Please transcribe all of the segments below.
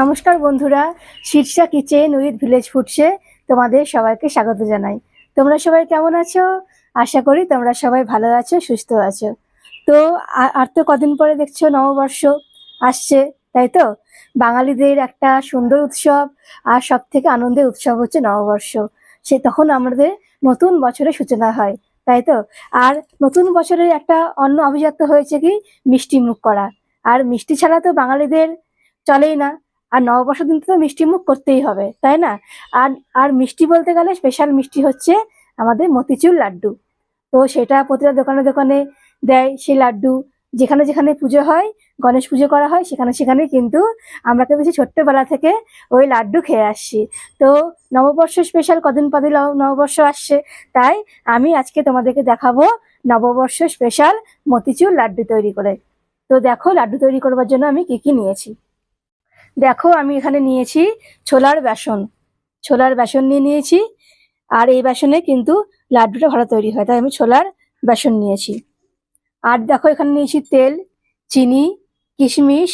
নমস্কার বন্ধুরা, Shirsha kitchen with village ফুডসে তোমাদের সবাইকে স্বাগত জানাই। তোমরা সবাই কেমন আছো? আশা করি তোমরা সবাই ভালো আছো, সুস্থ আছো। তো আর তো কদিন পরে দেখছ নববর্ষ আসছে, তাই তো? বাঙালিদের একটা সুন্দর উৎসব আর সব থেকে আনন্দের উৎসব হচ্ছে নববর্ষ। সে তখন আমাদের নতুন বছরের সূচনা হয়, তাই তো? আর নতুন বছরের একটা অন্য অভিজাত্য হয়েছে কি? মিষ্টি মুখ করা। আর মিষ্টি ছাড়া তো বাঙালিদের চলেই না। আর নববর্ষ দিন তো মিষ্টি মুখ করতেই হবে, তাই না? আর আর মিষ্টি বলতে গেলে স্পেশাল মিষ্টি হচ্ছে আমাদের মতিচুর লাড্ডু। তো সেটা প্রতিটা দোকানে দোকানে দেয় সেই লাড্ডু। যেখানে যেখানে পুজো হয়, গণেশ পুজো করা হয়, সেখানে সেখানে কিন্তু আমরা কিন্তু সেই ছোট্টবেলা থেকে ওই লাড্ডু খেয়ে আসছি। তো নববর্ষ স্পেশাল কদিন পদে নববর্ষ আসছে, তাই আমি আজকে তোমাদেরকে দেখাবো নববর্ষ স্পেশাল মতিচুর লাড্ডু তৈরি করে। তো দেখো লাড্ডু তৈরি করবার জন্য আমি কি কি নিয়েছি। দেখো আমি এখানে নিয়েছি ছোলার বেসন। ছোলার বেসন নিয়ে নিয়েছি আর এই বেসনে কিন্তু লাড্ডুটা ভালো তৈরি হয়, তাই আমি ছোলার বেসন নিয়েছি। আর দেখো এখানে নিয়েছি তেল, চিনি, কিশমিশ,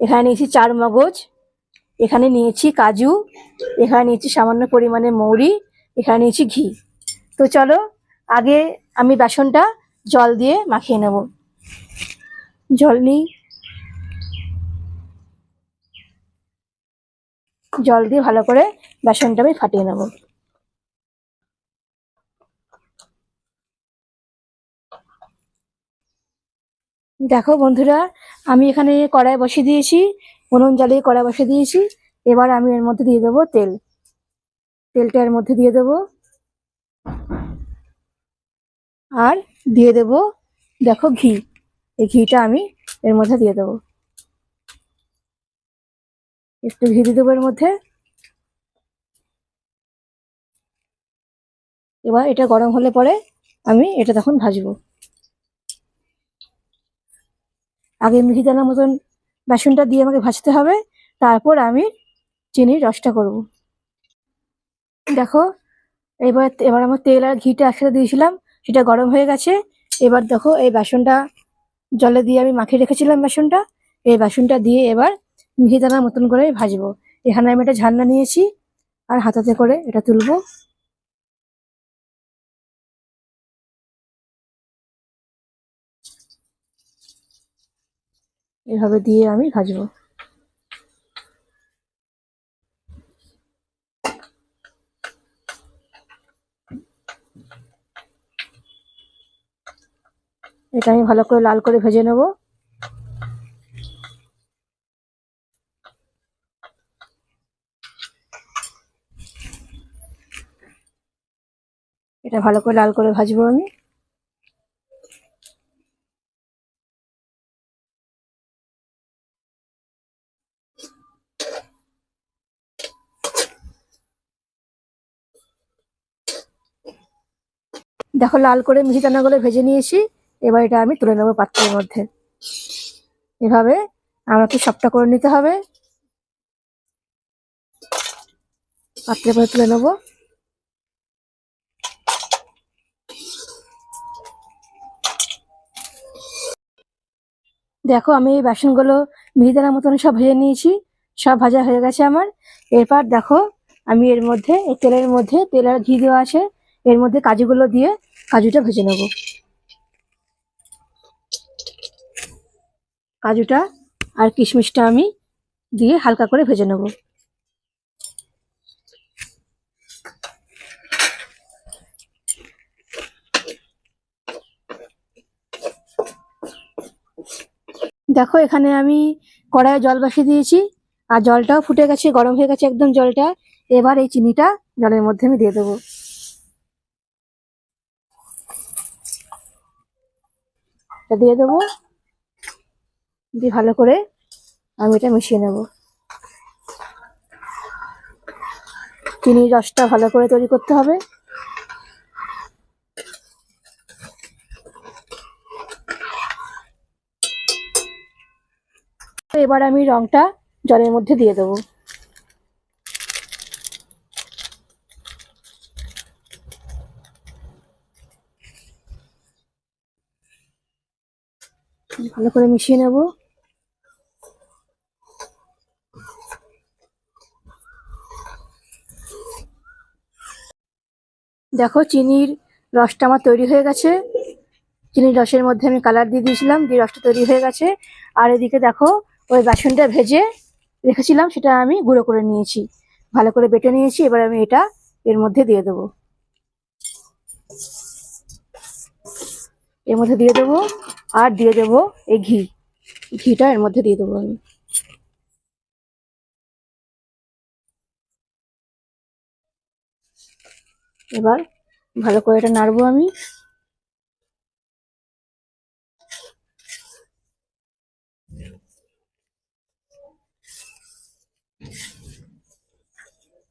এখানে নিয়েছি চার মগজ এখানে নিয়েছি কাজু, এখানে নিয়েছি সামান্য পরিমাণে মৌরি, এখানে নিয়েছি ঘি। তো চলো আগে আমি বেসনটা জল দিয়ে মাখিয়ে নেব। জল নিই। জল দিয়ে ভালো করে বেসনটা আমি ফাটিয়ে নেব। দেখো বন্ধুরা, আমি এখানে কড়াই বসিয়ে দিয়েছি, উনুন জ্বালিয়ে কড়াই বসিয়ে দিয়েছি। এবার আমি এর মধ্যে দিয়ে দেবো তেল। তেলটা এর মধ্যে দিয়ে দেবো। আর দিয়ে দেবো, দেখো ঘি। এই ঘিটা আমি এর মধ্যে দিয়ে দেবো। একটু দিয়ে দেবো এর মধ্যে। এবার এটা গরম হলে পরে আমি এটা তখন ভাজবো। আগে মিহিদানার মতন বেসনটা দিয়ে আমাকে ভাজতে হবে, তারপর আমি চিনির রসটা করব। দেখো, এবার এবার আমার তেল আর ঘিটা একসাথে দিয়েছিলাম, সেটা গরম হয়ে গেছে। এবার দেখো, এই বেসনটা জলে দিয়ে আমি মাখিয়ে রেখেছিলাম বেসনটা। এই বেসনটা দিয়ে এবার মিহিদানার মতন করে ভাজবো। এখানে আমি একটা ঝান্না নিয়েছি, আর হাতাতে করে এটা তুলবো। এভাবে দিয়ে আমি ভাজবো। এটা আমি ভালো করে লাল করে ভেজে নেব। এটা ভালো করে লাল করে ভাজবো আমি। দেখো লাল করে মিহিদানাগুলো ভেজে নিয়েছি, এবার এটা আমি তুলে নেব পাত্রের মধ্যে। এভাবে আমাকে সবটা করে নিতে হবে। পাত্রে করে তুলে নেব। দেখো, আমি এই বাসনগুলো মিহিদানার মতন সব ভেজে নিয়েছি, সব ভাজা হয়ে গেছে আমার। এরপর দেখো, আমি এর মধ্যে, এই তেলের মধ্যে, তেল আর ঘি দেওয়া আছে, এর মধ্যে কাজুগুলো দিয়ে কাজুটা ভেজে নেব। কাজুটা আর কিশমিশটা আমি দিয়ে হালকা করে ভেজে নেব। দেখো, এখানে আমি কড়াইয়ে জল বসিয়ে দিয়েছি। আর জলটাও ফুটে গেছে, গরম হয়ে গেছে একদম জলটা। এবার এই চিনিটা জলের মধ্যে আমি দিয়ে দেবো। দিয়ে দেবো। দিয়ে ভালো করে আমি এটা মিশিয়ে নেব। চিনির রসটা ভালো করে তৈরি করতে হবে। এবার আমি রংটা জলের মধ্যে দিয়ে দেবো। ভালো করে মিশিয়ে নেব। দেখো চিনির রসটা আমার তৈরি হয়ে গেছে। চিনির রসের মধ্যে আমি কালার দিয়ে দিয়েছিলাম, দিয়ে রসটা তৈরি হয়ে গেছে। আর এদিকে দেখো ওই বাসনটা ভেজে রেখেছিলাম, সেটা আমি গুঁড়ো করে নিয়েছি। ভালো করে বেটে নিয়েছি, এবার আমি এটা এর মধ্যে দিয়ে দেবো। এর মধ্যে দিয়ে দেবো, আর দিয়ে দেবো এই ঘি। ঘিটা এর মধ্যে দিয়ে দেবো আমি। এবার ভালো করে এটা নাড়বো আমি।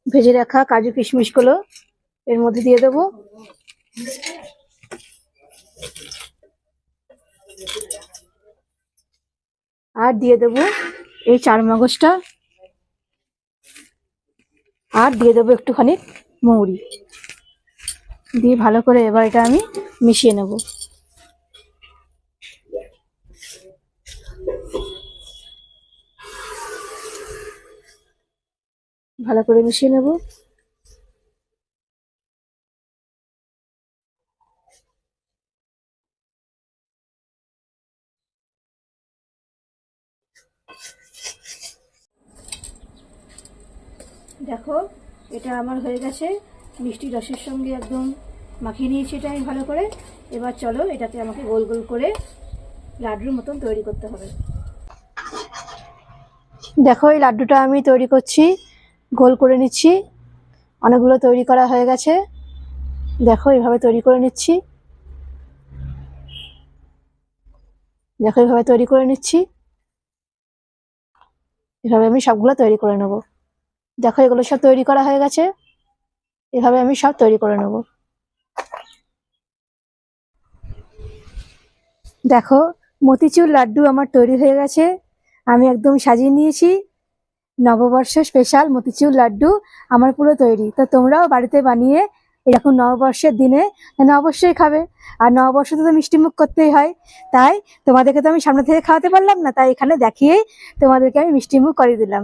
ভেজে রাখা কাজু কিশমিশগুলো এর মধ্যে দিয়ে দেবো। আর দিয়ে দেবো এই চার মগজটা। আর দিয়ে দেবো একটুখানি মৌরি। দিয়ে ভালো করে এবার এটা আমি মিশিয়ে নেব। ভালো করে মিশিয়ে নেব। দেখো, এটা আমার হয়ে গেছে। মিষ্টি রসের সঙ্গে একদম মাখিয়ে নিয়েছি এটা আমি ভালো করে। এবার চলো এটাকে আমাকে গোল গোল করে লাড্ডুর মতন তৈরি করতে হবে। দেখো, এই লাড্ডুটা আমি তৈরি করছি। গোল করে নিচ্ছি। অনেকগুলো তৈরি করা হয়ে গেছে। দেখো, এইভাবে তৈরি করে নিচ্ছি। দেখো, এইভাবে তৈরি করে নিচ্ছি। এভাবে আমি সবগুলো তৈরি করে নেব। দেখো, এগুলো সব তৈরি করা হয়ে গেছে। এভাবে আমি সব তৈরি করে নেব। দেখো, মতিচুর লাড্ডু আমার তৈরি হয়ে গেছে। আমি একদম সাজিয়ে নিয়েছি। নববর্ষ স্পেশাল মতিচুর লাড্ডু আমার পুরো তৈরি। তো তোমরাও বাড়িতে বানিয়ে এরকম নববর্ষের দিনে না অবশ্যই খাবে। আর নববর্ষ তো মিষ্টিমুখ করতেই হয়। তাই তোমাদেরকে তো আমি সামনে থেকে খাওয়াতে পারলাম না, তাই এখানে দেখিয়েই তোমাদেরকে আমি মিষ্টিমুখ করে দিলাম।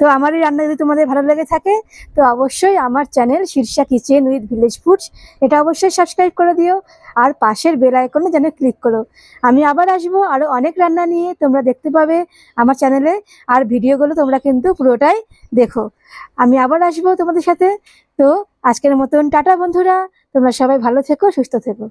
তো আমার এই রান্না যদি তোমাদের ভালো লেগে থাকে, তো অবশ্যই আমার channel Shirsha kitchen with village foods, এটা অবশ্যই সাবস্ক্রাইব করে দিও আর পাশের বেল আইকনে যেন ক্লিক করো। আমি আবার আসব আরও অনেক রান্না নিয়ে, তোমরা দেখতে পাবে আমার চ্যানেলে আর ভিডিওগুলো তোমরা কিন্তু পুরোটাই দেখো। আমি আবার আসব তোমাদের সাথে, তো আজকের মতন টাটা বন্ধুরা, তোমরা সবাই ভালো থেকো, সুস্থ থেকো।